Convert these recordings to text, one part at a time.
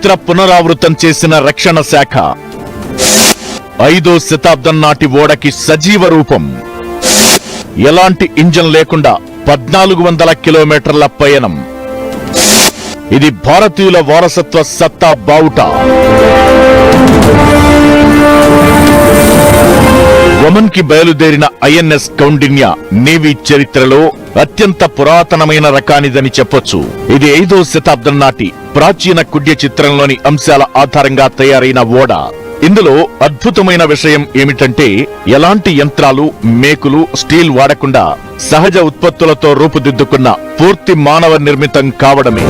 చరిత్ర పునరావృతం చేసిన రక్షణ శాఖ. ఐదో శతాబ్దం నాటి ఓడకి సజీవ రూపం. ఎలాంటి ఇంజన్ లేకుండా పద్నాలుగు వందల కిలోమీటర్ల పయనం. ఇది భారతీయుల వారసత్వ సత్తా బావుట. ఒమన్కి బయలుదేరిన ఐఎన్ఎస్ కౌండిన్య నేవీ చరిత్రలో అత్యంత పురాతనమైన రకానిదని చెప్పొచ్చు. ఇది ఐదో శతాబ్దం నాటి ప్రాచీన కుడ్య చిత్రంలోని అంశాల ఆధారంగా తయారైన ఓడ. ఇందులో అద్భుతమైన విషయం ఏమిటంటే ఎలాంటి యంత్రాలు మేకులు స్టీల్ వాడకుండా సహజ ఉత్పత్తులతో రూపుదిద్దుకున్న పూర్తి మానవ నిర్మితం కావడమే.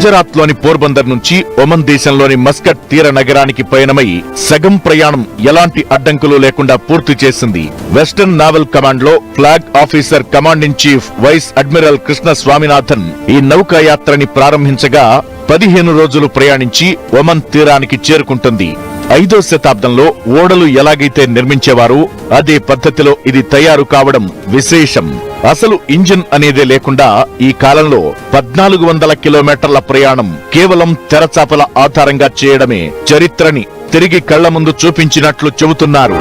గుజరాత్లోని పోర్బందర్ నుంచి ఒమన్ దేశంలోని మస్కట్ తీర నగరానికి పయనమై సగం ప్రయాణం ఎలాంటి అడ్డంకులు లేకుండా పూర్తి చేసింది. Western naval కమాండ్లో flag officer command in chief vice admiral Krishna Swaminathan ఈ నౌకాయాత్రని ప్రారంభించగా పదిహేను రోజులు ప్రయాణించి ఒమన్ తీరానికి చేరుకుంటుంది. ఐదో శతాబ్దంలో ఓడలు ఎలాగైతే నిర్మించేవారో అదే పద్ధతిలో ఇది తయారు కావడం విశేషం. అసలు ఇంజిన్ అనేదే లేకుండా ఈ కాలంలో పద్నాలుగు వందల కిలోమీటర్ల ప్రయాణం కేవలం తెరచాపల ఆధారంగా చేయడమే చరిత్రని తిరిగి కళ్ళ ముందు చూపించినట్లు చెబుతున్నారు.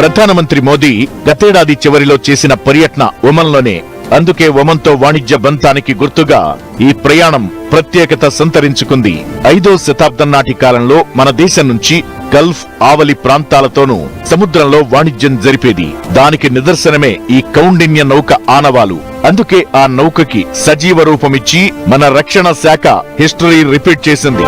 ప్రధానమంత్రి మోదీ గతేడాది చివరిలో చేసిన పర్యటన ఒమన్లోనే అందుకే ఒమన్తో వాణిజ్య బంధానికి గుర్తుగా ఈ ప్రయాణం ప్రత్యేకత సంతరించుకుంది. ఐదో శతాబ్దం నాటి కాలంలో మన దేశం నుంచి గల్ఫ్ ఆవలి ప్రాంతాలతోనూ సముద్రంలో వాణిజ్యం జరిపేది. దానికి నిదర్శనమే ఈ కౌండిన్య నౌక ఆనవాలు. అందుకే ఆ నౌకకి సజీవ రూపమిచ్చి మన రక్షణ శాఖ హిస్టరీ రిపీట్ చేసింది.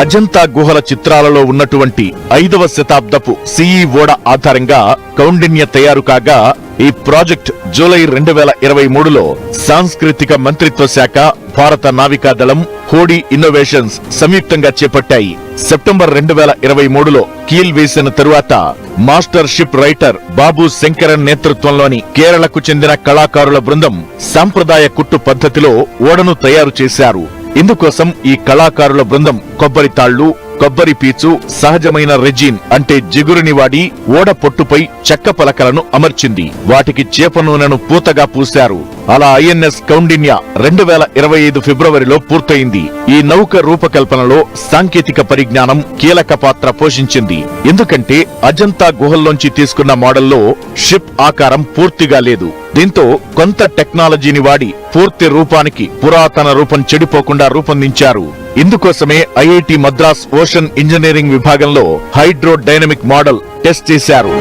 అజంతా గుహల చిత్రాలలో ఉన్నటువంటి ఐదవ శతాబ్దపు సిఈ ఓడ ఆధారంగా కౌండిన్య తయారు కాగా ఈ ప్రాజెక్ట్ జూలై రెండు వేల ఇరవై మూడులో సాంస్కృతిక మంత్రిత్వ శాఖ భారత నావికాదళం హోడీ ఇన్నోవేషన్స్ సంయుక్తంగా చేపట్టాయి. సెప్టెంబర్ రెండు వేల ఇరవై మూడులో కీల్ వేసిన తరువాత master ship writer Babu Sankaran నేతృత్వంలోని కేరళకు చెందిన కళాకారుల బృందం సాంప్రదాయ కుట్టు పద్ధతిలో ఓడను తయారు చేశారు. ఇందుకోసం ఈ కళాకారుల బృందం కొబ్బరి తాళ్ళు కొబ్బరి పీచు సహజమైన రెజిన్ అంటే జిగురుని వాడి ఓడ పొట్టుపై చెక్క పలకలను అమర్చింది. వాటికి చేప నూనెను పూతగా పూశారు. అలా ఐఎన్ఎస్ కౌండిన్య రెండు వేల ఇరవై ఐదు ఫిబ్రవరిలో పూర్తయింది. ఈ నౌక రూపకల్పనలో సాంకేతిక పరిజ్ఞానం కీలక పాత్ర పోషించింది. ఎందుకంటే అజంతా గుహల్లోంచి తీసుకున్న మోడల్లో షిప్ ఆకారం పూర్తిగా లేదు. దీంతో కొంత టెక్నాలజీని వాడి పూర్తి రూపానికి పురాతన రూపం చెడిపోకుండా రూపొందించారు. ఇందుకోసమే ఐఐటి మద్రాస్ ఓషన్ ఇంజనీరింగ్ విభాగంలో హైడ్రో డైనమిక్ మోడల్ టెస్ట్ చేశారు.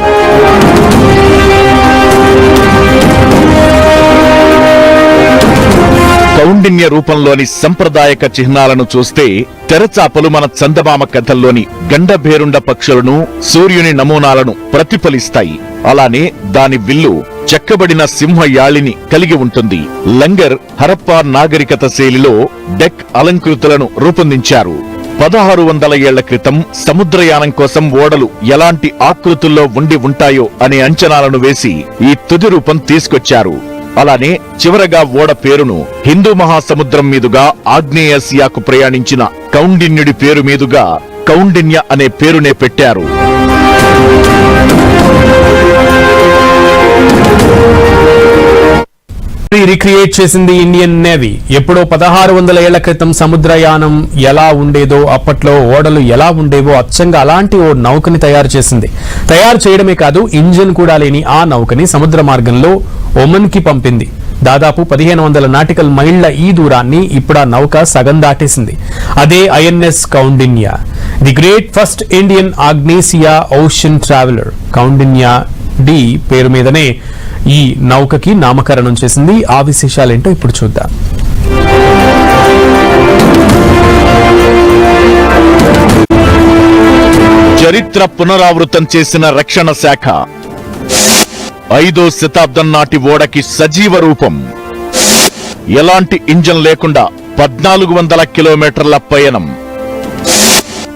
కౌండిన్య రూపంలోని సంప్రదాయక చిహ్నాలను చూస్తే తెరచాపలు మన చందమామ కథల్లోని గండభేరుండ పక్షులను సూర్యుని నమూనాలను ప్రతిఫలిస్తాయి. అలానే దాని విల్లు చెక్కబడిన సింహ యాళిని కలిగి ఉంటుంది. లంగర్ హరప్పా నాగరికత శైలిలో డెక్ అలంకృతులను రూపొందించారు. పదహారు వందల ఏళ్ళ క్రితం సముద్రయానం కోసం ఓడలు ఎలాంటి ఆకృతుల్లో ఉండి ఉంటాయో అనే అంచనాలను వేసి ఈ తుది రూపం తీసుకొచ్చారు. అలానే చివరగా ఓడ పేరును హిందూ మహాసముద్రం మీదుగా ఆగ్నేయాసియాకు ప్రయాణించిన కౌండిన్యుడి పేరు మీదుగా కౌండిన్య అనే పేరునే పెట్టారు. రీక్రియేట్ చేసింది ఇండియన్ నేవీ ఎప్పుడో పదహారు వందల ఏళ్ళ క్రితం సముద్రయానం ఎలా ఉండేదో అప్పట్లో ఓడలు ఎలా ఉండేవో అచ్చంగా అలాంటి ఓ నౌకని తయారు చేసింది. తయారు చేయడమే కాదు ఇంజిన్ కూడా లేని ఆ నౌకని సముద్ర మార్గంలో ఒమన్కి పంపింది. దాదాపు పదిహేను వందల నాటికల్ మైళ్ళ ఈ దూరాన్ని ఇప్పుడు ఆ నౌక సగం దాటేసింది. అదే INS Kaundinya. The great first Indian ఆగ్నేసియా ocean traveller. Kaundinya డి పేరు మీదనే ఈ నౌకకి నామకరణం చేసింది. ఆ విశేషాలేంటో ఇప్పుడు చూద్దాం. చరిత్ర పునరావృతం చేసిన రక్షణ శాఖ. ఐదో శతాబ్దం నాటి ఓడకి సజీవ రూపం. ఎలాంటి ఇంజన్ లేకుండా పద్నాలుగు వందల కిలోమీటర్ల పయనం.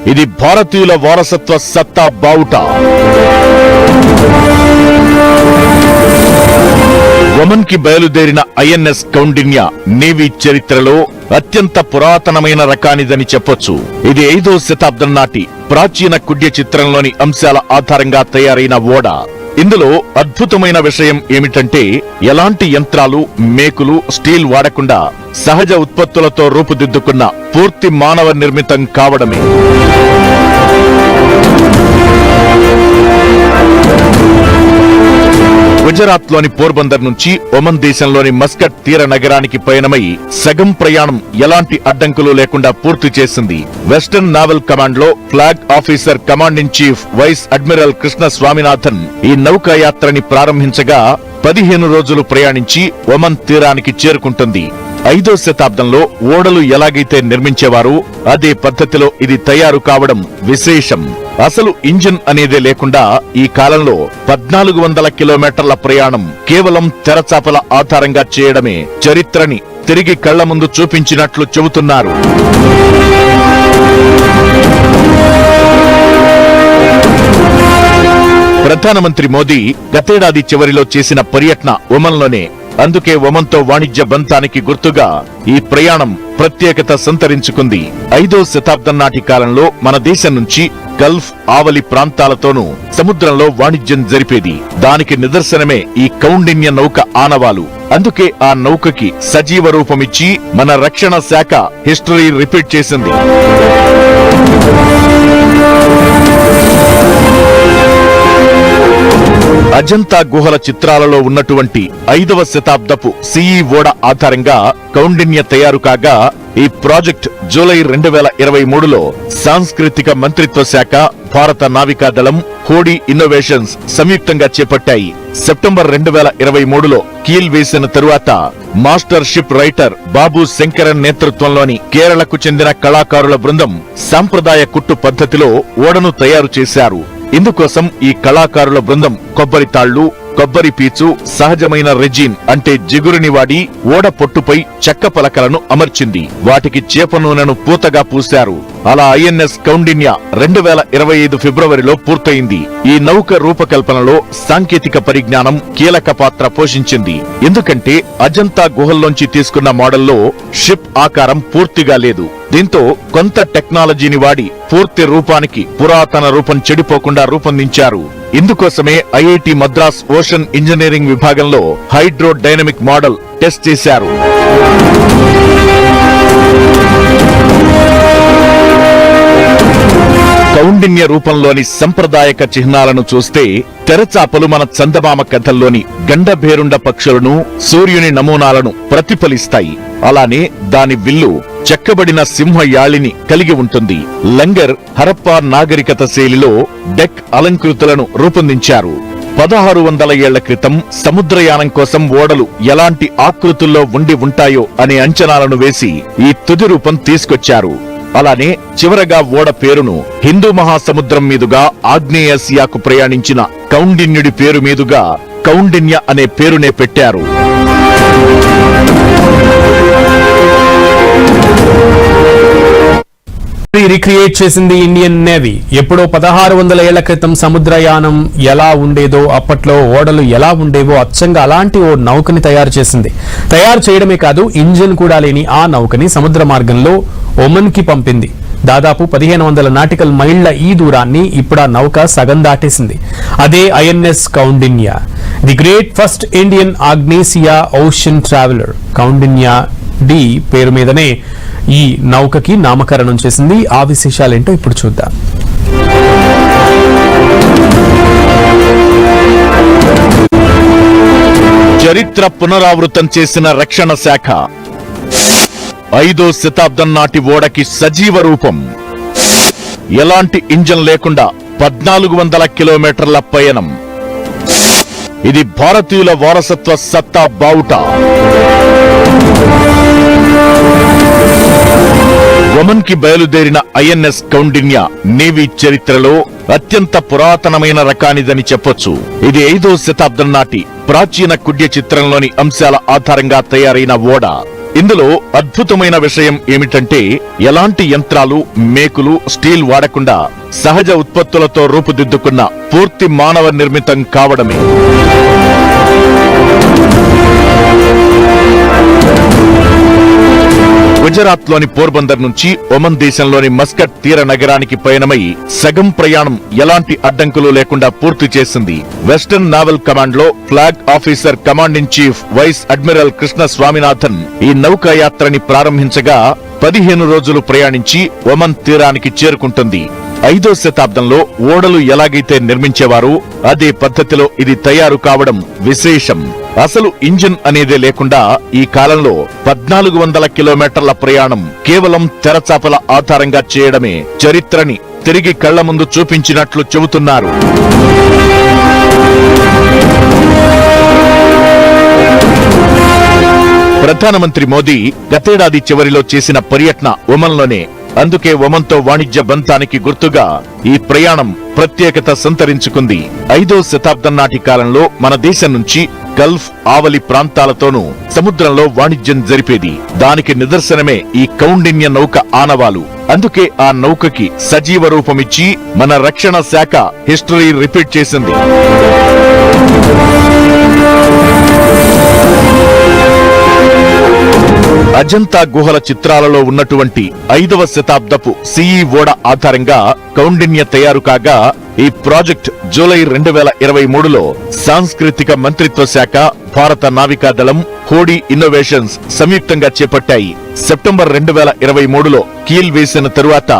ఇది భారతీయుల వారసత్వ సత్తా బావుట. ఒమన్కి బయలుదేరిన ఐఎన్ఎస్ కౌండిన్య నేవీ చరిత్రలో అత్యంత పురాతనమైన రకానిదని చెప్పొచ్చు. ఇది ఐదో శతాబ్దం నాటి ప్రాచీన కుడ్య చిత్రంలోని అంశాల ఆధారంగా తయారైన ఓడ. ఇందులో అద్భుతమైన విషయం ఏమిటంటే ఎలాంటి యంత్రాలు మేకులు స్టీల్ వాడకుండా సహజ ఉత్పత్తులతో రూపుదిద్దుకున్న పూర్తి మానవ నిర్మితం కావడమే. గుజరాత్లోని పోర్బందర్ నుంచి ఒమన్ దేశంలోని మస్కట్ తీర నగరానికి పయనమై సగం ప్రయాణం ఎలాంటి అడ్డంకులు లేకుండా పూర్తి చేసింది. Western naval కమాండ్లో flag officer command in chief vice admiral Krishna Swaminathan ఈ నౌకాయాత్రని ప్రారంభించగా పదిహేను రోజులు ప్రయాణించి ఒమన్ తీరానికి చేరుకుంటుంది. ఐదో శతాబ్దంలో ఓడలు ఎలాగైతే నిర్మించేవారో అదే పద్ధతిలో ఇది తయారు కావడం విశేషం. అసలు ఇంజిన్ అనేదే లేకుండా ఈ కాలంలో పద్నాలుగు వందల కిలోమీటర్ల ప్రయాణం కేవలం తెరచాపల ఆధారంగా చేయడమే చరిత్రని తిరిగి కళ్ళ ముందు చూపించినట్లు చెబుతున్నారు. ప్రధానమంత్రి మోదీ గతేడాది చివరిలో చేసిన పర్యటన ఉమంలోనే అందుకే ఒమన్తో వాణిజ్య బంధానికి గుర్తుగా ఈ ప్రయాణం ప్రత్యేకత సంతరించుకుంది. ఐదో శతాబ్దం నాటి కాలంలో మన దేశం నుంచి గల్ఫ్ ఆవలి ప్రాంతాలతోనూ సముద్రంలో వాణిజ్యం జరిపేది. దానికి నిదర్శనమే ఈ కౌండిన్య నౌక ఆనవాలు. అందుకే ఆ నౌకకి సజీవ రూపమిచ్చి మన రక్షణ శాఖ హిస్టరీ రిపీట్ చేసింది. అజంతా గుహల చిత్రాలలో ఉన్నటువంటి ఐదవ శతాబ్దపు సిఈ ఓడ ఆధారంగా కౌండిన్య తయారు కాగా ఈ ప్రాజెక్ట్ జూలై రెండు వేల ఇరవై మూడులో సాంస్కృతిక మంత్రిత్వ శాఖ భారత నావికా దళం హోడీ ఇన్నోవేషన్స్ సంయుక్తంగా చేపట్టాయి. సెప్టెంబర్ రెండు వేల ఇరవై మూడులో కీల్ వేసిన తరువాత master ship writer Babu Sankaran నేతృత్వంలోని కేరళకు చెందిన కళాకారుల బృందం సాంప్రదాయ కుట్టు పద్ధతిలో ఓడను తయారు చేశారు. ఇందుకోసం ఈ కళాకారుల బృందం కొబ్బరి తాళ్ళు కొబ్బరి పీచు సహజమైన రెజిన్ అంటే జిగురుని వాడి ఓడ పొట్టుపై చెక్క పలకలను అమర్చింది. వాటికి చేప నూనెను పూతగా పూశారు. అలా ఐఎన్ఎస్ కౌండిన్య రెండు వేల ఇరవై ఐదు ఫిబ్రవరిలో పూర్తయింది. ఈ నౌక రూపకల్పనలో సాంకేతిక పరిజ్ఞానం కీలక పాత్ర పోషించింది. ఎందుకంటే అజంతా గుహల్లోంచి తీసుకున్న మోడల్లో షిప్ ఆకారం పూర్తిగా లేదు. దీంతో కొంత టెక్నాలజీని వాడి పూర్తి రూపానికి పురాతన రూపం చెడిపోకుండా రూపొందించారు. ఇందుకోసమే ఐఐటి మద్రాస్ ఓషన్ ఇంజనీరింగ్ విభాగంలో హైడ్రో డైనమిక్ మోడల్ టెస్ట్ చేశారు. కౌండిన్య రూపంలోని సంప్రదాయక చిహ్నాలను చూస్తే తెరచాపలు మన చందమామ కథల్లోని గండభేరుండ పక్షులను సూర్యుని నమూనాలను ప్రతిఫలిస్తాయి. అలానే దాని విల్లు చెక్కబడిన సింహ యాళిని కలిగి ఉంటుంది. లంగర్ హరప్పా నాగరికత శైలిలో డెక్ అలంకృతులను రూపొందించారు. పదహారు వందల ఏళ్ళ క్రితం సముద్రయానం కోసం ఓడలు ఎలాంటి ఆకృతుల్లో ఉండి ఉంటాయో అనే అంచనాలను వేసి ఈ తుది రూపం తీసుకొచ్చారు. అలానే చివరగా ఓడ పేరును హిందూ మహాసముద్రం మీదుగా ఆగ్నేయాసియాకు ప్రయాణించిన కౌండిన్యుడి పేరు మీదుగా కౌండిన్య అనే పేరునే పెట్టారు. రీక్రియేట్ చేసింది ఇండియన్ నేవీ ఎప్పుడో పదహారు వందల ఏళ్ళ క్రితం సముద్రయానం ఎలా ఉండేదో అప్పట్లో ఓడలు ఎలా ఉండేవో అచ్చంగా అలాంటి ఓ నౌకని తయారు చేసింది. తయారు చేయడమే కాదు ఇంజిన్ కూడా లేని ఆ నౌకని సముద్ర మార్గంలో ఒమన్కి పంపింది. దాదాపు పదిహేను వందల నాటికల్ మైళ్ళ ఈ దూరాన్ని ఇప్పుడు ఆ నౌక సగం దాటేసింది. అదే INS Kaundinya. The great first Indian ఆగ్నేసియా ocean traveller. Kaundinya డి పేరు మీదనే ఈ నౌకకి నామకరణం చేసింది. ఆ విశేషాలేంటో ఇప్పుడు చూద్దాం. చరిత్ర పునరావృతం చేసిన రక్షణ శాఖ. ఐదో శతాబ్దం నాటి ఓడకి సజీవ రూపం. ఎలాంటి ఇంజన్ లేకుండా పద్నాలుగు వందల కిలోమీటర్ల పయనం. ఇది భారతీయుల వారసత్వ సత్తా బావుట. ఒమన్కి బయలుదేరిన ఐఎన్ఎస్ కౌండిన్య నేవీ చరిత్రలో అత్యంత పురాతనమైన రకానిదని చెప్పొచ్చు. ఇది ఐదో శతాబ్దం నాటి ప్రాచీన కుడ్య చిత్రంలోని అంశాల ఆధారంగా తయారైన ఓడ. ఇందులో అద్భుతమైన విషయం ఏమిటంటే ఎలాంటి యంత్రాలు మేకులు స్టీల్ వాడకుండా సహజ ఉత్పత్తులతో రూపుదిద్దుకున్న పూర్తి మానవ నిర్మితం కావడమే. గుజరాత్లోని పోర్బందర్ నుంచి ఒమన్ దేశంలోని మస్కట్ తీర నగరానికి పయనమై సగం ప్రయాణం ఎలాంటి అడ్డంకులు లేకుండా పూర్తి చేసింది. Western naval కమాండ్లో flag officer command in chief vice admiral Krishna Swaminathan ఈ నౌకాయాత్రని ప్రారంభించగా పదిహేను రోజులు ప్రయాణించి ఒమన్ తీరానికి చేరుకుంటుంది. ఐదో శతాబ్దంలో ఓడలు ఎలాగైతే నిర్మించేవారో అదే పద్ధతిలో ఇది తయారు కావడం విశేషం. అసలు ఇంజిన్ అనేదే లేకుండా ఈ కాలంలో పద్నాలుగు వందల కిలోమీటర్ల ప్రయాణం కేవలం తెరచాపల ఆధారంగా చేయడమే చరిత్రని తిరిగి కళ్ళ ముందు చూపించినట్లు చెబుతున్నారు. ప్రధానమంత్రి మోదీ గతేడాది చివరిలో చేసిన పర్యటన ఉమన్లోనే అందుకే ఒమన్తో వాణిజ్య బంధానికి గుర్తుగా ఈ ప్రయాణం ప్రత్యేకత సంతరించుకుంది. ఐదో శతాబ్దం నాటి కాలంలో మన దేశం నుంచి గల్ఫ్ ఆవలి ప్రాంతాలతోనూ సముద్రంలో వాణిజ్యం జరిపేది. దానికి నిదర్శనమే ఈ కౌండిన్య నౌక ఆనవాలు. అందుకే ఆ నౌకకి సజీవ రూపమిచ్చి మన రక్షణ శాఖ హిస్టరీ రిపీట్ చేసింది. అజంతా గుహల చిత్రాలలో ఉన్నటువంటి ఐదవ శతాబ్దపు సిఈ ఓడ ఆధారంగా కౌండిన్య తయారు కాగా ఈ ప్రాజెక్ట్ జూలై రెండు వేల ఇరవై మూడులో సాంస్కృతిక మంత్రిత్వ శాఖ భారత నావికాదళం హోడీ ఇన్నోవేషన్స్ సంయుక్తంగా చేపట్టాయి. సెప్టెంబర్ రెండు వేల ఇరవై మూడులో కీల్ వేసిన తరువాత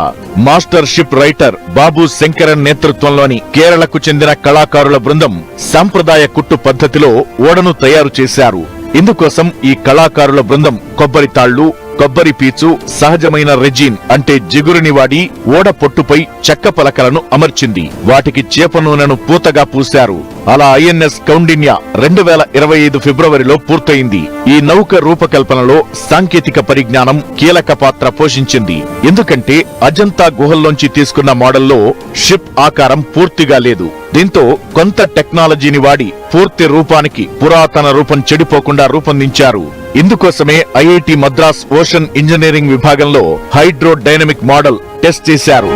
master ship writer Babu Sankaran నేతృత్వంలోని కేరళకు చెందిన కళాకారుల బృందం సాంప్రదాయ కుట్టు పద్ధతిలో ఓడను తయారు చేశారు. ఇందుకోసం ఈ కళాకారుల బృందం కొబ్బరి తాళ్ళు కొబ్బరి పీచు సహజమైన రెజిన్ అంటే జిగురుని వాడి ఓడ పొట్టుపై చెక్క పలకలను అమర్చింది. వాటికి చేప నూనెను పూతగా పూశారు. అలా ఐఎన్ఎస్ కౌండిన్య రెండు వేల ఇరవై ఐదు ఫిబ్రవరిలో పూర్తయింది. ఈ నౌక రూపకల్పనలో సాంకేతిక పరిజ్ఞానం కీలక పాత్ర పోషించింది. ఎందుకంటే అజంతా గుహల్లోంచి తీసుకున్న మోడల్లో షిప్ ఆకారం పూర్తిగా లేదు. దీంతో కొంత టెక్నాలజీని వాడి పూర్తి రూపానికి పురాతన రూపం చెడిపోకుండా రూపొందించారు. ఇందుకోసమే ఐఐటి మద్రాస్ ఓషన్ ఇంజనీరింగ్ విభాగంలో హైడ్రో డైనమిక్ మోడల్ టెస్ట్ చేశారు.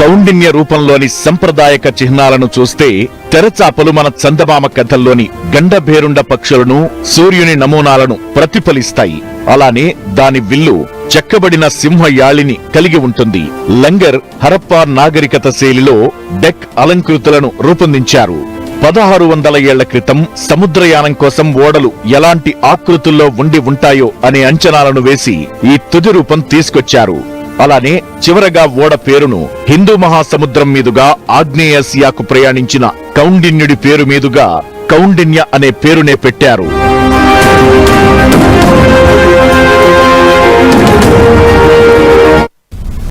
కౌండిన్య రూపంలోని సంప్రదాయక చిహ్నాలను చూస్తే తెరచాపలు మన చందమామ కథల్లోని గండభేరుండ పక్షులను సూర్యుని నమూనాలను ప్రతిఫలిస్తాయి. అలానే దాని విల్లు చెక్కబడిన సింహ యాళిని కలిగి ఉంటుంది. లంగర్ హరప్పా నాగరికత శైలిలో డెక్ అలంకృతులను రూపొందించారు. పదహారు వందల ఏళ్ళ క్రితం సముద్రయానం కోసం ఓడలు ఎలాంటి ఆకృతుల్లో ఉండి ఉంటాయో అనే అంచనాలను వేసి ఈ తుది రూపం తీసుకొచ్చారు. అలానే చివరగా ఓడ పేరును హిందూ మహాసముద్రం మీదుగా ఆగ్నేయాసియాకు ప్రయాణించిన కౌండిన్యుడి పేరు మీదుగా కౌండిన్య అనే పేరునే పెట్టారు.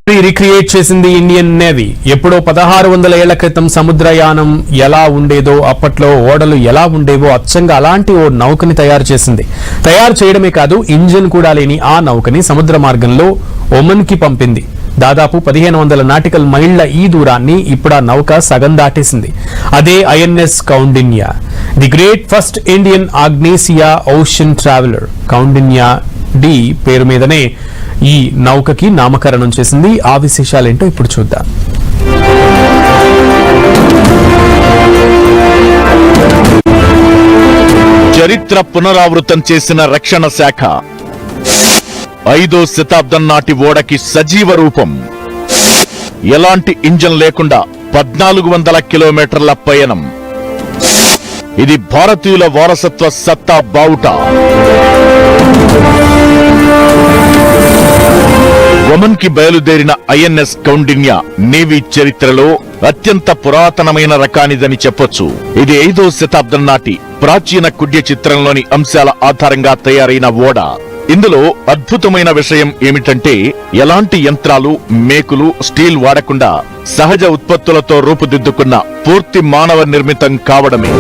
రీక్రియేట్ చేసింది ఇండియన్ నేవీ. ఎప్పుడో పదహారు వందల ఏళ్ళ క్రితం సముద్రయానం ఎలా ఉండేదో అప్పట్లో ఓడలు ఎలా ఉండేవో అచ్చంగా అలాంటి ఓ నౌకని తయారు చేసింది. తయారు చేయడమే కాదు ఇంజిన్ కూడా లేని ఆ నౌకని సముద్ర మార్గంలో ఒమన్కి పంపింది. దాదాపు పదిహేను వందల నాటికల్ మైళ్ళ ఈ దూరాన్ని ఇప్పుడు ఆ నౌక సగం దాటేసింది. అదే INS Kaundinya. The great first Indian ఆగ్నేసియా ocean traveller. Kaundinya డి పేరు మీదనే ఈ నౌకకి నామకరణం చేసింది. ఆ విశేషాలేంటో ఇప్పుడు చూద్దాం. చరిత్ర పునరావృతం చేసిన రక్షణ శాఖ. ఐదో శతాబ్దం నాటి ఓడకి సజీవ రూపం. ఎలాంటి ఇంజన్ లేకుండా పద్నాలుగు వందల కిలోమీటర్ల పయనం. ఇది భారతీయుల వారసత్వ సత్తా బావుట. ఒమన్కి బయలుదేరిన ఐఎన్ఎస్ కౌండిన్య నేవీ చరిత్రలో అత్యంత పురాతనమైన రకానిదని చెప్పొచ్చు. ఇది ఐదో శతాబ్దం నాటి ప్రాచీన కుడ్య చిత్రంలోని అంశాల ఆధారంగా తయారైన ఓడ. ఇందులో అద్భుతమైన విషయం ఏమిటంటే ఎలాంటి యంత్రాలు మేకులు స్టీల్ వాడకుండా సహజ ఉత్పత్తులతో రూపుదిద్దుకున్న పూర్తి మానవ నిర్మితం కావడమే.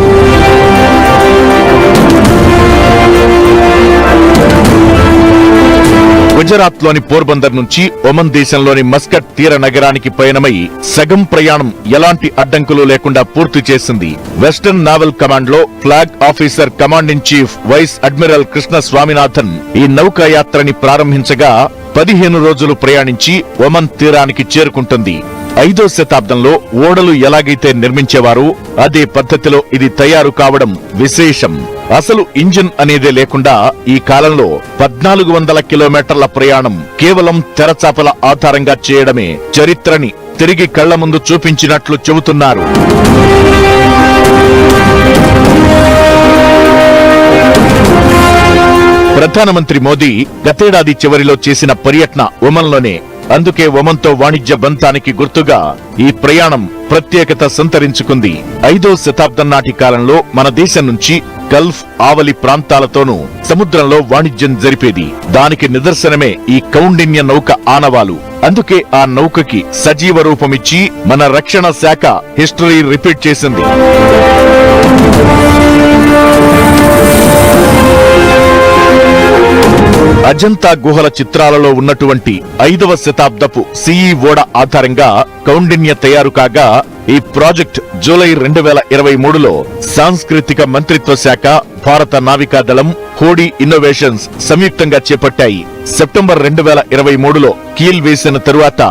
గుజరాత్లోని పోర్బందర్ నుంచి ఒమన్ దేశంలోని మస్కట్ తీర నగరానికి పయనమై సగం ప్రయాణం ఎలాంటి అడ్డంకులు లేకుండా పూర్తి చేసింది. Western naval కమాండ్లో flag officer command in chief vice admiral Krishna Swaminathan ఈ నౌకాయాత్రని ప్రారంభించగా పదిహేను రోజులు ప్రయాణించి ఒమన్ తీరానికి చేరుకుంటుంది. ఐదో శతాబ్దంలో ఓడలు ఎలాగైతే నిర్మించేవారో అదే పద్ధతిలో ఇది తయారు కావడం విశేషం. అసలు ఇంజిన్ అనేదే లేకుండా ఈ కాలంలో పద్నాలుగు వందల కిలోమీటర్ల ప్రయాణం కేవలం తెరచాపల ఆధారంగా చేయడమే చరిత్రని తిరిగి కళ్ళ ముందు చూపించినట్లు చెబుతున్నారు. ప్రధానమంత్రి మోదీ గతేడాది చివరిలో చేసిన పర్యటన ఉమంలోనే అందుకే ఒమన్తో వాణిజ్య బంధానికి గుర్తుగా ఈ ప్రయాణం ప్రత్యేకత సంతరించుకుంది. ఐదో శతాబ్దం నాటి కాలంలో మన దేశం నుంచి గల్ఫ్ ఆవలి ప్రాంతాలతోనూ సముద్రంలో వాణిజ్యం జరిపేది. దానికి నిదర్శనమే ఈ కౌండిన్య నౌక ఆనవాలు. అందుకే ఆ నౌకకి సజీవ రూపమిచ్చి మన రక్షణ శాఖ హిస్టరీ రిపీట్ చేసింది. అజంతా గుహల చిత్రాలలో ఉన్నటువంటి ఐదవ శతాబ్దపు సిఈ ఓడ ఆధారంగా కౌండిన్య తయారు కాగా ఈ ప్రాజెక్ట్ జూలై రెండు వేల ఇరవై మూడులో సాంస్కృతిక మంత్రిత్వ శాఖ భారత నావికా దళం హోడీ ఇన్నోవేషన్స్ సంయుక్తంగా చేపట్టాయి. సెప్టెంబర్ రెండు వేల ఇరవై మూడులో కీల్ వేసిన తరువాత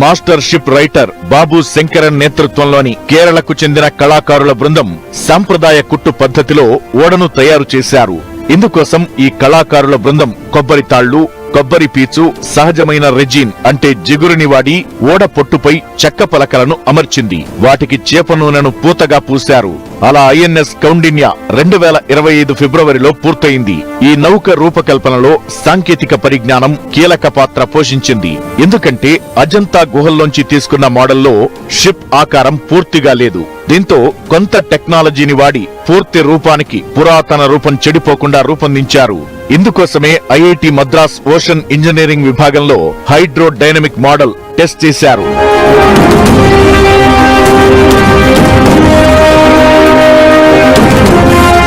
master ship writer Babu Sankaran నేతృత్వంలోని కేరళకు చెందిన కళాకారుల బృందం సాంప్రదాయ కుట్టు పద్ధతిలో ఓడను తయారు చేశారు. ఇందుకోసం ఈ కళాకారుల బృందం కొబ్బరి తాళ్ళు కొబ్బరి పీచు సహజమైన రెజిన్ అంటే జిగురుని వాడి ఓడ పొట్టుపై చెక్క పలకలను అమర్చింది. వాటికి చేప నూనెను పూతగా పూశారు. అలా ఐఎన్ఎస్ కౌండిన్య రెండు వేల ఇరవై ఐదు ఫిబ్రవరిలో పూర్తయింది. ఈ నౌక రూపకల్పనలో సాంకేతిక పరిజ్ఞానం కీలక పాత్ర పోషించింది. ఎందుకంటే అజంతా గుహల్లోంచి తీసుకున్న మోడల్లో షిప్ ఆకారం పూర్తిగా లేదు. దీంతో కొంత టెక్నాలజీని వాడి పూర్తి రూపానికి పురాతన రూపం చెడిపోకుండా రూపొందించారు. ఇందుకోసమే ఐఐటి మద్రాస్ ఓషన్ ఇంజనీరింగ్ విభాగంలో హైడ్రో డైనమిక్ మోడల్ టెస్ట్ చేశారు.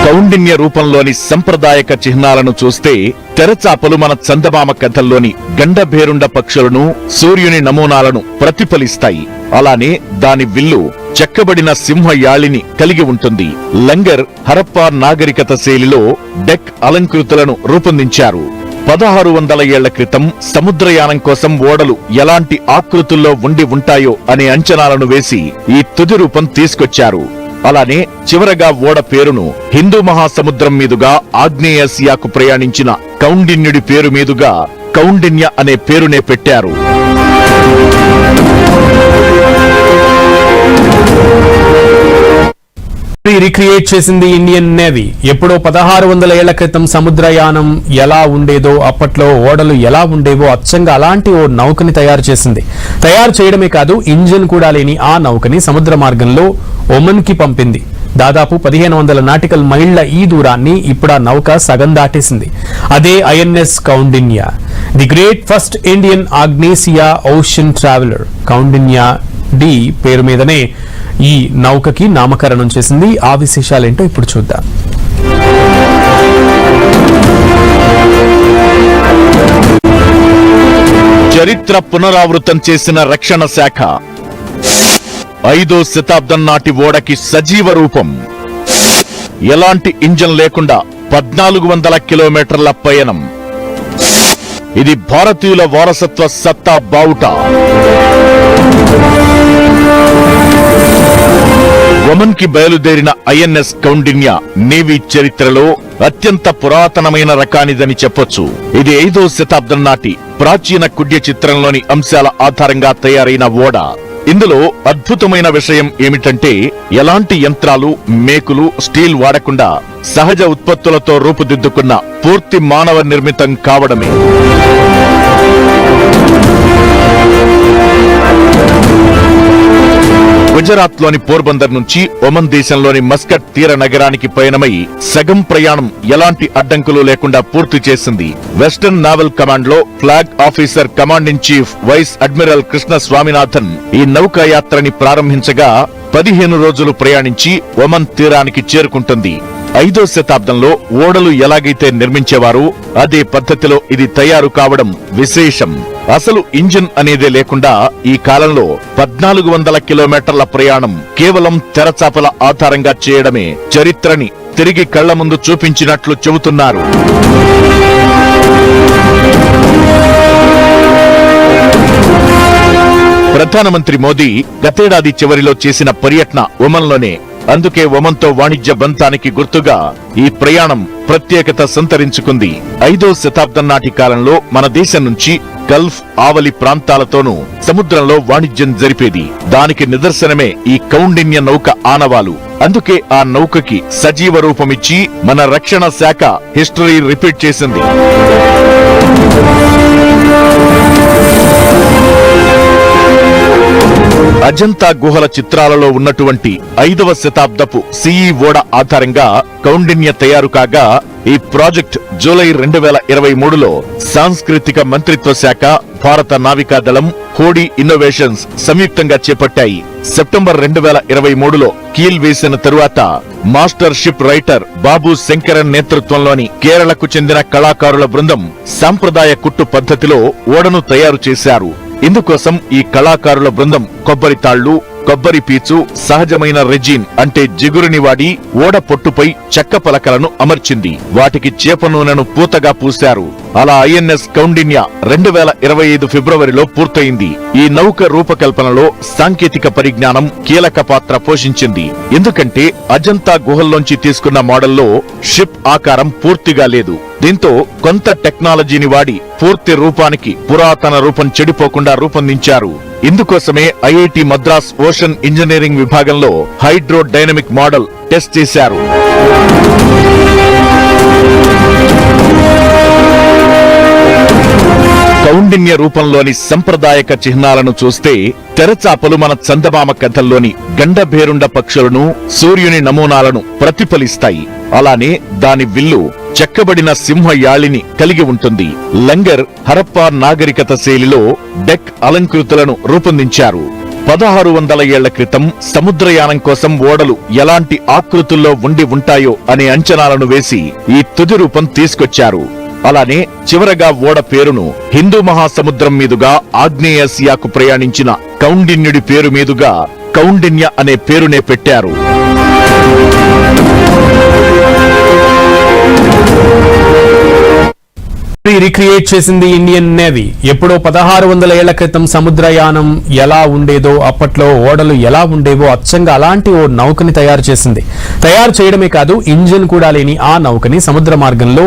కౌండిన్య రూపంలోని సంప్రదాయక చిహ్నాలను చూస్తే తెరచాపలు మన చందమామ కథల్లోని గండభేరుండ పక్షులను సూర్యుని నమూనాలను ప్రతిఫలిస్తాయి. అలానే దాని విల్లు చెక్కబడిన సింహ యాళిని కలిగి ఉంటుంది. లంగర్ హరప్పా నాగరికత శైలిలో డెక్ అలంకృతులను రూపొందించారు. పదహారు వందల ఏళ్ళ క్రితం సముద్రయానం కోసం ఓడలు ఎలాంటి ఆకృతుల్లో ఉండి ఉంటాయో అనే అంచనాలను వేసి ఈ తుది రూపం తీసుకొచ్చారు. అలానే చివరగా ఓడ పేరును హిందూ మహాసముద్రం మీదుగా ఆగ్నేయాసియాకు ప్రయాణించిన కౌండిన్యుడి పేరు మీదుగా కౌండిన్య అనే పేరునే పెట్టారు. రీక్రియేట్ చేసింది ఇండియన్ నేవీ ఎప్పుడో పదహారు వందల ఏళ్ళ క్రితం సముద్రయానం ఎలా ఉండేదో అప్పట్లో ఓడలు ఎలా ఉండేవో అచ్చంగా అలాంటి ఓ నౌకని తయారు చేసింది. తయారు చేయడమే కాదు ఇంజిన్ కూడా లేని ఆ నౌకని సముద్ర మార్గంలో ఒమన్కి పంపింది. దాదాపు పదిహేను వందల నాటికల్ మైళ్ళ ఈ దూరాన్ని ఇప్పుడు ఆ నౌక సగం దాటేసింది. అదే INS Kaundinya the great first Indian ఆగ్నేసియా ocean traveller. Kaundinya డి పేరు మీదనే ఈ నౌకకి నామకరణం చేసింది. ఆ విశేషాలేంటో ఇప్పుడు చూద్దాం. చరిత్ర పునరావృతం చేసిన రక్షణ శాఖ. ఐదో శతాబ్దం నాటి ఓడకి సజీవ రూపం. ఎలాంటి ఇంజన్ లేకుండా పద్నాలుగు వందల కిలోమీటర్ల పయనం. ఇది భారతీయుల వారసత్వ సత్తా బావుట. ఒమన్కి బయలుదేరిన ఐఎన్ఎస్ కౌండిన్య నేవీ చరిత్రలో అత్యంత పురాతనమైన రకానిదని చెప్పొచ్చు. ఇది ఐదో శతాబ్దం నాటి ప్రాచీన కుడ్య చిత్రంలోని అంశాల ఆధారంగా తయారైన ఓడ. ఇందులో అద్భుతమైన విషయం ఏమిటంటే ఎలాంటి యంత్రాలు మేకులు స్టీల్ వాడకుండా సహజ ఉత్పత్తులతో రూపుదిద్దుకున్న పూర్తి మానవ నిర్మితం కావడమే. గుజరాత్లోని పోర్బందర్ నుంచి ఒమన్ దేశంలోని మస్కట్ తీర నగరానికి పయనమై సగం ప్రయాణం ఎలాంటి అడ్డంకులు లేకుండా పూర్తి చేసింది. Western naval కమాండ్లో flag officer command in chief vice admiral Krishna Swaminathan ఈ నౌకాయాత్రని ప్రారంభించగా పదిహేను రోజులు ప్రయాణించి ఒమన్ తీరానికి చేరుకుంటుంది. ఐదో శతాబ్దంలో ఓడలు ఎలాగైతే నిర్మించేవారో అదే పద్ధతిలో ఇది తయారు కావడం విశేషం. అసలు ఇంజిన్ అనేదే లేకుండా ఈ కాలంలో పద్నాలుగు వందల కిలోమీటర్ల ప్రయాణం కేవలం తెరచాపల ఆధారంగా చేయడమే చరిత్రని తిరిగి కళ్ళ ముందు చూపించినట్లు చెబుతున్నారు. ప్రధానమంత్రి మోదీ గతేడాది చివరిలో చేసిన పర్యటన ఒమన్లోనే అందుకే ఒమన్తో వాణిజ్య బంధానికి గుర్తుగా ఈ ప్రయాణం ప్రత్యేకత సంతరించుకుంది. ఐదో శతాబ్దం నాటి కాలంలో మన దేశం నుంచి గల్ఫ్ ఆవలి ప్రాంతాలతోనూ సముద్రంలో వాణిజ్యం జరిపేది. దానికి నిదర్శనమే ఈ కౌండిన్య నౌక ఆనవాలు. అందుకే ఆ నౌకకి సజీవ రూపమిచ్చి మన రక్షణ శాఖ హిస్టరీ రిపీట్ చేసింది. అజంతా గుహల చిత్రాలలో ఉన్నటువంటి ఐదవ శతాబ్దపు సిఈ ఓడ ఆధారంగా కౌండిన్య తయారు కాగా ఈ ప్రాజెక్ట్ జూలై రెండు వేల ఇరవై మూడులో సాంస్కృతిక మంత్రిత్వ శాఖ భారత నావికా దళం హోడీ ఇన్నోవేషన్స్ సంయుక్తంగా చేపట్టాయి. సెప్టెంబర్ రెండు వేల ఇరవై మూడులో కీల్ వేసిన తరువాత master ship writer Babu Sankaran నేతృత్వంలోని కేరళకు చెందిన కళాకారుల బృందం సాంప్రదాయ కుట్టు పద్ధతిలో ఓడను తయారు చేశారు. ఇందుకోసం ఈ కళాకారుల బృందం కొబ్బరి తాళ్ళు కొబ్బరి పీచు సహజమైన రెజిన్ అంటే జిగురుని వాడి ఓడ పొట్టుపై చెక్క పలకలను అమర్చింది. వాటికి చేప నూనెను పూతగా పూశారు. అలా ఐఎన్ఎస్ కౌండిన్య రెండు వేల ఇరవై ఐదు ఫిబ్రవరిలో పూర్తయింది. ఈ నౌక రూపకల్పనలో సాంకేతిక పరిజ్ఞానం కీలక పాత్ర పోషించింది. ఎందుకంటే అజంతా గుహల్లోంచి తీసుకున్న మోడల్లో షిప్ ఆకారం పూర్తిగా లేదు. దీంతో కొంత టెక్నాలజీని వాడి పూర్తి రూపానికి పురాతన రూపం చెడిపోకుండా రూపొందించారు. ఇందుకోసమే ఐఐటి మద్రాస్ ఓషన్ ఇంజనీరింగ్ విభాగంలో హైడ్రో డైనమిక్ మోడల్ టెస్ట్ చేశారు. కౌండిన్య రూపంలోని సంప్రదాయక చిహ్నాలను చూస్తే తెరచాపలు మన చందమామ కథల్లోని గండభేరుండ పక్షులను సూర్యుని నమూనాలను ప్రతిఫలిస్తాయి. అలానే దాని విల్లు చెక్కబడిన సింహ యాళిని కలిగి ఉంటుంది. లంగర్ హరప్పా నాగరికత శైలిలో డెక్ అలంకృతులను రూపొందించారు. పదహారు వందల ఏళ్ళ క్రితం సముద్రయానం కోసం ఓడలు ఎలాంటి ఆకృతుల్లో ఉండి ఉంటాయో అనే అంచనాలను వేసి ఈ తుది రూపం తీసుకొచ్చారు. అలానే చివరగా ఓడ పేరును హిందూ మహాసముద్రం మీదుగా ఆగ్నేయాసియాకు ప్రయాణించిన కౌండిన్యుడి పేరు మీదుగా కౌండిన్య అనే పేరునే పెట్టారు. రీక్రియేట్ చేసింది ఇండియన్ నేవీ ఎప్పుడో పదహారు వందల ఏళ్ళ క్రితం సముద్రయానం ఎలా ఉండేదో అప్పట్లో ఓడలు ఎలా ఉండేవో అచ్చంగా అలాంటి ఓ నౌకని తయారు చేసింది. తయారు చేయడమే కాదు ఇంజిన్ కూడా లేని ఆ నౌకని సముద్ర మార్గంలో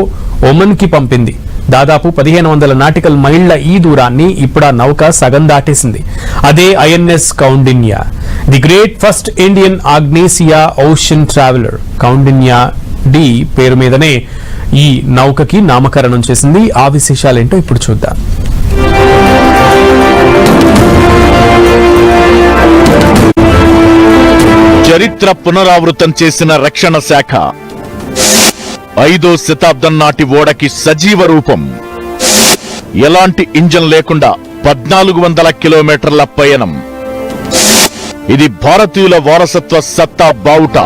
ఒమన్కి పంపింది. దాదాపు పదిహేను వందల నాటికల్ మైళ్ళ ఈ దూరాన్ని ఇప్పుడు ఆ నౌక సగం దాటేసింది. అదే INS Kaundinya. The great first Indian ఆగ్నేసియా ocean traveller. Kaundinya డి పేరు మీదనే ఈ నౌకకి నామకరణం చేసింది. ఆ విశేషాలేంటో ఇప్పుడు చూద్దాం. చరిత్ర పునరావృతం చేసిన రక్షణ శాఖ. ఐదో శతాబ్దం నాటి ఓడకి సజీవ రూపం. ఎలాంటి ఇంజన్ లేకుండా పద్నాలుగు వందల కిలోమీటర్ల పయనం. ఇది భారతీయుల వారసత్వ సత్తా బావుట.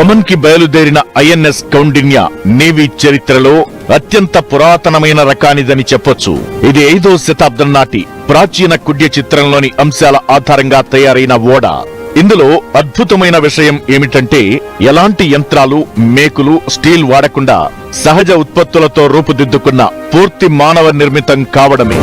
ఒమన్కి బయలుదేరిన ఐఎన్ఎస్ కౌండిన్య నేవీ చరిత్రలో అత్యంత పురాతనమైన రకానిదని చెప్పొచ్చు. ఇది ఐదో శతాబ్దం నాటి ప్రాచీన కుడ్య చిత్రంలోని అంశాల ఆధారంగా తయారైన ఓడ. ఇందులో అద్భుతమైన విషయం ఏమిటంటే ఎలాంటి యంత్రాలు మేకులు స్టీల్ వాడకుండా సహజ ఉత్పత్తులతో రూపుదిద్దుకున్న పూర్తి మానవ నిర్మితం కావడమే.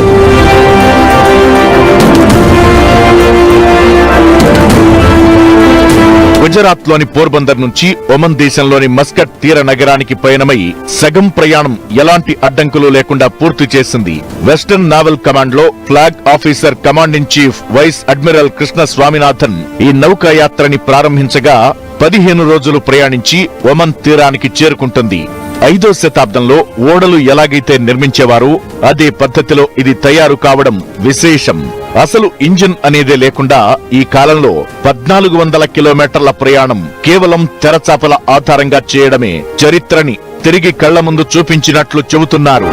గుజరాత్లోని పోర్బందర్ నుంచి ఒమన్ దేశంలోని మస్కట్ తీర నగరానికి పయనమై సగం ప్రయాణం ఎలాంటి అడ్డంకులు లేకుండా పూర్తి చేసింది. Western naval కమాండ్లో flag officer command in chief vice admiral Krishna Swaminathan ఈ నౌకాయాత్రని ప్రారంభించగా పదిహేను రోజులు ప్రయాణించి ఒమన్ తీరానికి చేరుకుంటుంది. ఐదో శతాబ్దంలో ఓడలు ఎలాగైతే నిర్మించేవారో అదే పద్ధతిలో ఇది తయారు కావడం విశేషం. అసలు ఇంజిన్ అనేదే లేకుండా ఈ కాలంలో పద్నాలుగు వందల కిలోమీటర్ల ప్రయాణం కేవలం తెరచాపల ఆధారంగా చేయడమే చరిత్రని తిరిగి కళ్ళ ముందు చూపించినట్లు చెబుతున్నారు.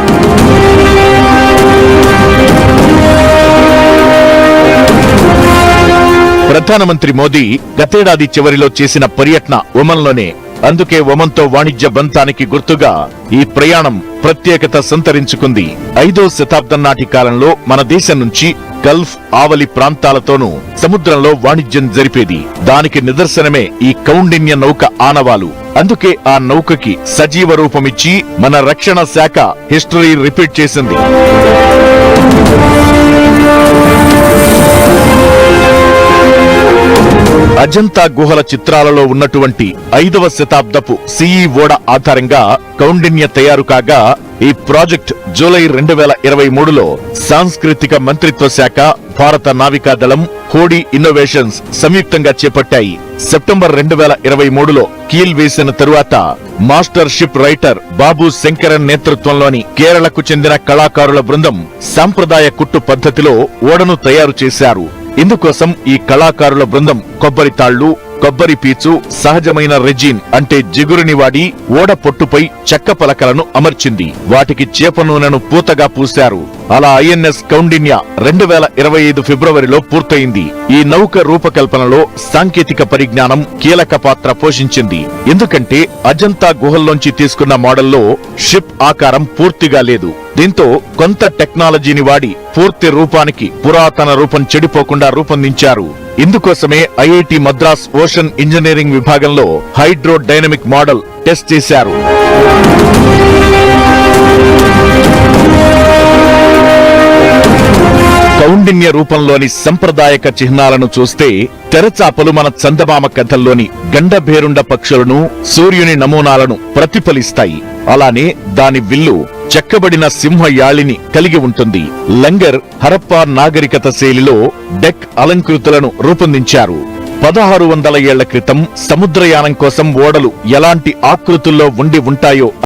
ప్రధానమంత్రి మోదీ గతేడాది చివరిలో చేసిన పర్యటన ఒమన్లోనే అందుకే ఒమన్తో వాణిజ్య బంధానికి గుర్తుగా ఈ ప్రయాణం ప్రత్యేకత సంతరించుకుంది. ఐదో శతాబ్దం నాటి కాలంలో మన దేశం నుంచి గల్ఫ్ ఆవలి ప్రాంతాలతోనూ సముద్రంలో వాణిజ్యం జరిపేది. దానికి నిదర్శనమే ఈ కౌండిన్య నౌక ఆనవాలు. అందుకే ఆ నౌకకి సజీవ రూపమిచ్చి మన రక్షణ శాఖ హిస్టరీ రిపీట్ చేసింది. అజంతా గుహల చిత్రాలలో ఉన్నటువంటి ఐదవ శతాబ్దపు సిఈ ఓడ ఆధారంగా కౌండిన్య తయారు కాగా ఈ ప్రాజెక్ట్ జూలై రెండు వేల ఇరవై మూడులో సాంస్కృతిక మంత్రిత్వ శాఖ భారత నావికా దళం హోడీ ఇన్నోవేషన్స్ సంయుక్తంగా చేపట్టాయి. సెప్టెంబర్ రెండు వేల ఇరవై మూడులో కీల్ వేసిన తరువాత master ship writer Babu Sankaran నేతృత్వంలోని కేరళకు చెందిన కళాకారుల బృందం సాంప్రదాయ కుట్టు పద్ధతిలో ఓడను తయారు చేశారు. ఇందుకోసం ఈ కళాకారుల బృందం కొబ్బరి తాళ్ళు కొబ్బరి పీచు సహజమైన రెజిన్ అంటే జిగురుని వాడి ఓడ పొట్టుపై చెక్క పలకలను అమర్చింది. వాటికి చేప నూనెను పూతగా పూశారు. అలా ఐఎన్ఎస్ కౌండిన్య రెండు వేల ఇరవై ఐదు ఫిబ్రవరిలో పూర్తయింది. ఈ నౌక రూపకల్పనలో సాంకేతిక పరిజ్ఞానం కీలక పాత్ర పోషించింది. ఎందుకంటే అజంతా గుహల్లోంచి తీసుకున్న మోడల్లో షిప్ ఆకారం పూర్తిగా లేదు. దీంతో కొంత టెక్నాలజీని వాడి పూర్తి రూపానికి పురాతన రూపం చెడిపోకుండా రూపొందించారు. ఇందుకోసమే ఐఐటి మద్రాస్ ఓషన్ ఇంజనీరింగ్ విభాగంలో హైడ్రో డైనమిక్ మోడల్ టెస్ట్ చేశారు. కౌండిన్య రూపంలోని సంప్రదాయక చిహ్నాలను చూస్తే తెరచాపలు మన చందమామ కథల్లోని గండభేరుండ పక్షులను సూర్యుని నమూనాలను ప్రతిఫలిస్తాయి. అలానే దాని విల్లు చెక్కబడిన సింహ యాళిని కలిగి ఉంటుంది. లంగర్ హరప్పా నాగరికత శైలిలో డెక్ అలంకృతులను రూపొందించారు. పదహారు వందల ఏళ్ళ క్రితం సముద్రయానం కోసం ఓడలు ఎలాంటి ఆకృతుల్లో ఉండి ఉంటాయో